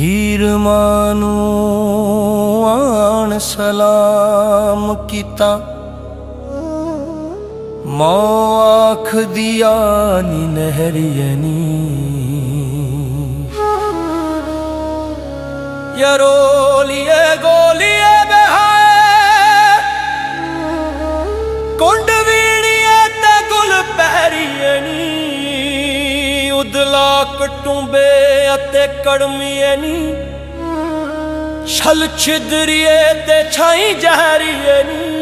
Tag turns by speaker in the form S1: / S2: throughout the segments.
S1: ਹੀਰ ਮਾਨੂੰ ਆਣ ਸਲਾਮ ਕੀਤਾ। ਮੌ ਆਖ ਦਿਆ ਨੀ ਨਹਿਰੀਨੀ ਯਰੋਲੀਏ ਗੋਲੀਏ ਕਟੁੰਬੇ ਅਤੇ ਕੜਮੀਏ ਨੀ। ਛਲ ਛਿਦਰੀਏ ਤੇ ਛਾਈ ਜ਼ਹਰੀਏ ਨੀ।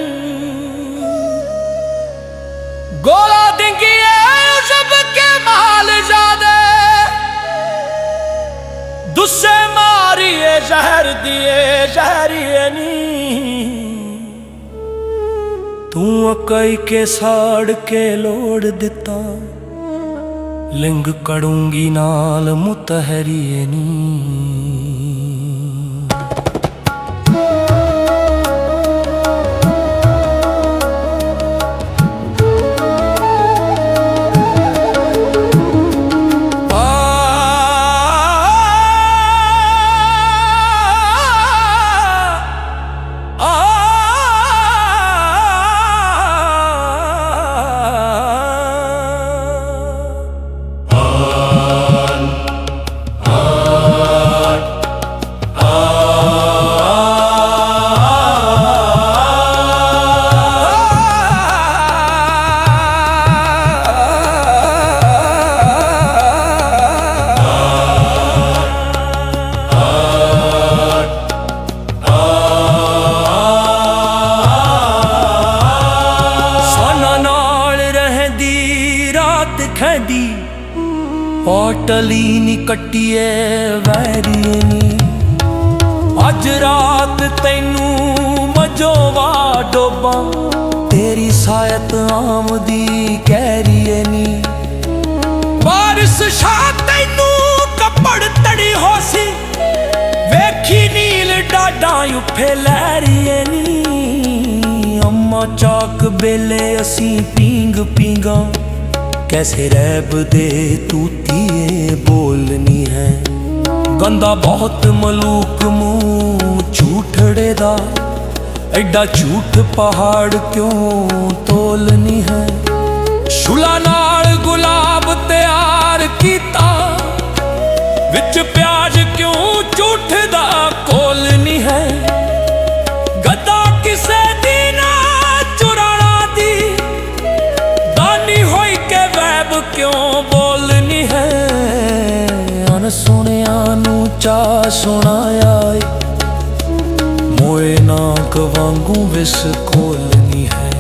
S1: ਗੋਲਾ ਡਿੰਗੀਏ ਸਭ ਕੇ ਮਾਲ ਜਾਦੇ। ਦੁੱਸੇ ਮਾਰੀਏ, ਜ਼ਹਿਰ ਦੀਏ, ਜ਼ਹਿਰੀਏ ਨੀ। ਤੂੰ ਅਕਈ ਕੇ ਸਾੜ ਕੇ ਲੋੜ ਦਿੱਤਾ। ਲਿੰਗ ਕੜੂੰਗੀ ਨਾਲ ਮੁਤਹਰੀਏ ਨੀ। ਰਹਿੰਦੀ ਰਾਤ ਹੋਟਲੀ ਨੀ ਕੱਟੀਏ ਵੈਰੀਏ ਨੀ। ਅੱਜ ਰਾਤ ਤੈਨੂੰ ਮਜੋਵਾ ਡੋਬਾਂ। ਤੇਰੀ ਸਾਇਤ ਆਮਦੀ ਕਹਿਰੀਏ ਨੀ। ਬਾਰਿਸ਼ ਸ਼ਾ ਤੈਨੂੰ ਕੱਪੜ ਤੜੀ ਹੋਸੀ। ਵੇਖੀ ਨੀਲ ਡਾਡਾਂ ਉੱਫੇ ਲਹਿਰੀਏ ਨੀ। ਅੰਮਾ ਚਾਕ ਬੇਲੇ ਅਸੀਂ ਪੀਂਗ ਪੀਂਗਾ ਕੈਸੇ ਰਹਿਬ ਦੇ ਤੂਤੀਏ ਬੋਲਨੀ ਹੈ ਗੰਦਾ ਬਹੁਤ ਮਲੂਕ ਮੂੰਹ ਝੂਠੜੇ ਦਾ ਐਡਾ ਝੂਠ ਪਹਾੜ ਕਿਉਂ ਤੋਲਨੀ ਹੈ ਸ਼ੁਲਾ ਨਾਲ ਗੁਲਾਬ ਤਿਆਰ ਕੀਤਾ ਵਿੱਚ ਪਿਆਜ ਨੂੰ ਚਾ ਸੁਣਾਇਆ ਏ। ਮੋਏ ਨਾਕ ਵਾਂਗੂ ਵਿਸ ਖੋਲਨੀ ਹੈ।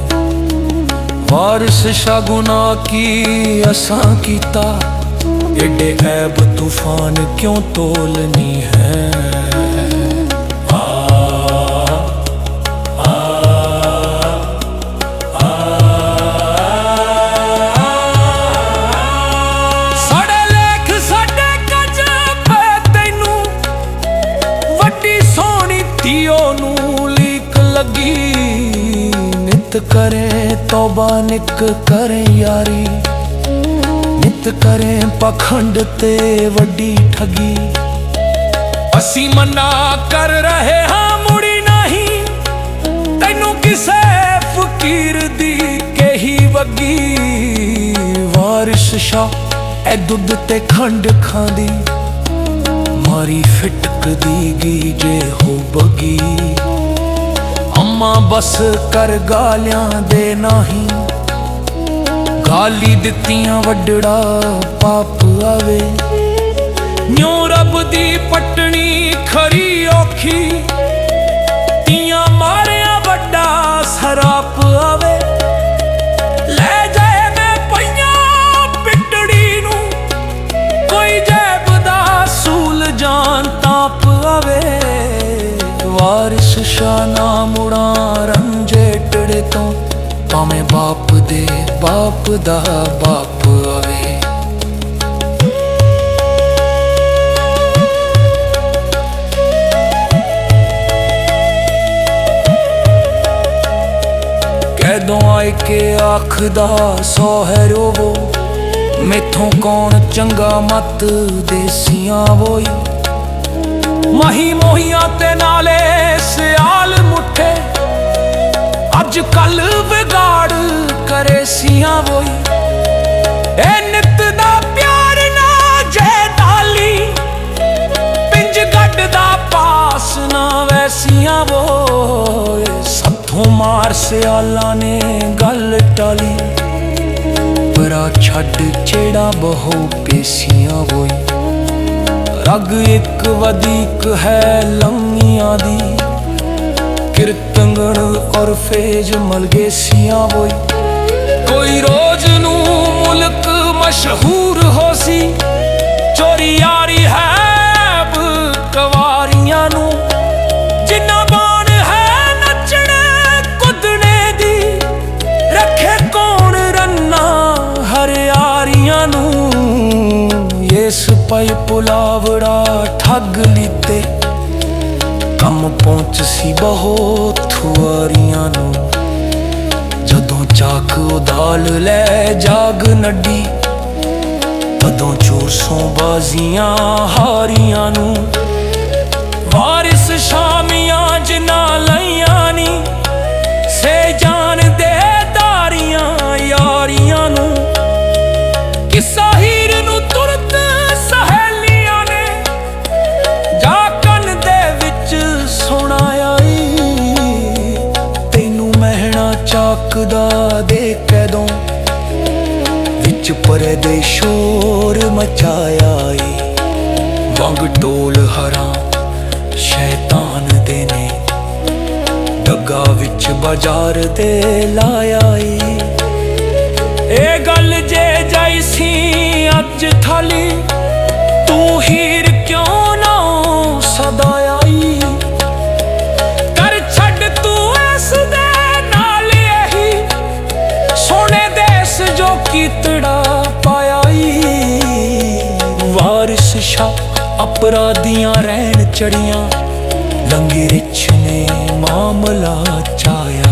S1: ਵਾਰਿਸ ਸ਼ਗੁਨਾ ਕੀ ਅਸਾਂ ਕੀਤਾ। ਏਡੇ ਐਬ ਤੂਫਾਨ ਕਿਉਂ ਤੋਲਨੀ ਹੈ। ਨਿਤ ਕਰੇ ਤੋਬਾ ਨਿਕ ਕਰੇ ਯਾਰੀ। ਨਿਤ ਕਰੇ ਪਖੰਡ ਤੇ ਵੱਡੀ ਠਗੀ। ਅਸੀਂ ਮਨਾ ਕਰ ਰਹੇ ਹਾਂ, ਮੁੜੀ ਨਹੀਂ। ਤੈਨੂੰ ਕਿਸੇ ਫਕੀਰ ਦੀ ਕਹੀ ਵਗੀ। ਵਾਰਿਸ ਸ਼ਾ ਐ ਦੁੱਧ ਤੇ ਖੰਡ ਖਾਂਦੀ। ਮਾਰੀ ਫਿਟਕਦੀ ਗੀ ਜੇ ਹੋ ਬਗੀ। ਅੰਮਾ ਬਸ ਕਰ ਗਾਲਿਆਂ ਦੇ ਨਹੀਂ। ਗਾਲੀ ਦਿੱਤੀਆਂ ਵੱਡੜਾ ਪਾਪ ਆਵੇ। ਨਿਉ ਰੱਬ ਦੀ ਪਟਣੀ ਖਰੀ ਔਖੀ। ਤੀਆਂ ਮਾਰਿਆ ਵੱਡਾ ਸਰਾਪ ਆਵੇ। ਤੋਂ ਭਾਵੇਂ ਬਾਪ ਦੇ ਬਾਪ ਦਾ ਬਾਪ ਆਵੇ। ਕਦੋਂ ਆਏ ਕੇ ਆਖਦਾ ਸੋ ਹੈ ਰੋਵੋ ਮੈਥੋਂ ਕੌਣ ਚੰਗਾ ਮਤ ਦੇਸੀਆਂ ਵੋਈ। ਮਹੀ ਮੋਹੀਆਂ ਤੇ ਨਾਲੇ ਸਿਆਲ ਮੁੱਠੇ ਅੱਜ ਕੱਲ ਵਿਗਾੜ ਕਰੇ ਸੀਆਂ ਵੋਈ। ਇਹ ਨਿਤ ਦਾ ਪਿਆਰ ਨਾ ਜੈ ਤਾਲੀ ਪਿੰਜ ਗੱਡ ਦਾ ਪਾਸ ਨਾ ਵੈਸੀਆਂ ਵੋਏ ਸੱਥੋਂ ਮਾਰ ਸਿਆਲਾਂ ਨੇ ਗੱਲ ਟਾਲੀ, ਪਰਾ ਛੱਡ ਜਿਹੜਾ ਬਹੁ ਪੇਸੀਆਂ ਵੋਈ। ਰਗ ਇੱਕ ਵਧੀਕ ਹੈ ਲੰਮੀਆਂ ਦੀ ਕਿਰਤੰਗਣ ਔਰ ਫੇਜ ਮਲਗੇਸੀਆਂ ਵੋਈ ਕੋਈ ਰੋਜ਼ ਨੂੰ ਮੁਲਕ ਮਸ਼ਹੂਰ ਹੋਸੀ ਚੋਰੀ ਯਾਰੀ ਹੈ ਕਵਾਰੀਆਂ ਨੂੰ। ਜਿੰਨਾ ਬਾਣ ਹੈ ਨੱਚਣੇ ਕੁੱਦਣੇ ਦੀ। ਰੱਖੇ ਕੌਣ ਰੰਨਾ ਹਰਿਆਰੀਆਂ ਨੂੰ। ਇਸ ਪਈ ਪੁਲਾਵੜਾ ਠੱਗ ਕੰਮ ਪਹੁੰਚ ਸੀ ਬਹੁਤ ਥੁਆਰੀਆਂ ਨੂੰ। ਜਦੋਂ ਚਾਕ ਉਦਾਲ ਲੈ ਜਾਗ ਨੱਡੀ, ਤਦੋਂ ਚੋਰ ਸੋਂ ਬਾਜ਼ੀਆਂ ਹਾਰੀਆਂ ਨੂੰ। ਚਾਕਦਾ ਦੇ ਕਦੋਂ ਵਿੱਚ ਪਰਦੇ ਸ਼ੋਰ ਮਚਾਇਆ ਈ ਵੰਗ ਟੋਲ ਹਰਾਂ ਸ਼ੈਤਾਨ ਦੇ ਨੇ। ਡੱਗਾ ਵਿੱਚ ਬਾਜ਼ਾਰ ਤੇ ਲਾਇਆ ਈ ਇਹ ਗੱਲ ਜੇ ਜਾਈ ਸੀ ਅੱਜ ਥਾਲੀ, ਤੂੰ ਹੀ ਇੱਛਾ ਅਪਰਾਧੀਆਂ ਰਹਿਣ ਚੜੀਆਂ ਲੰਗੇ ਰਿਛ ਨੇ ਮਾਮਲਾ ਚਾਇਆ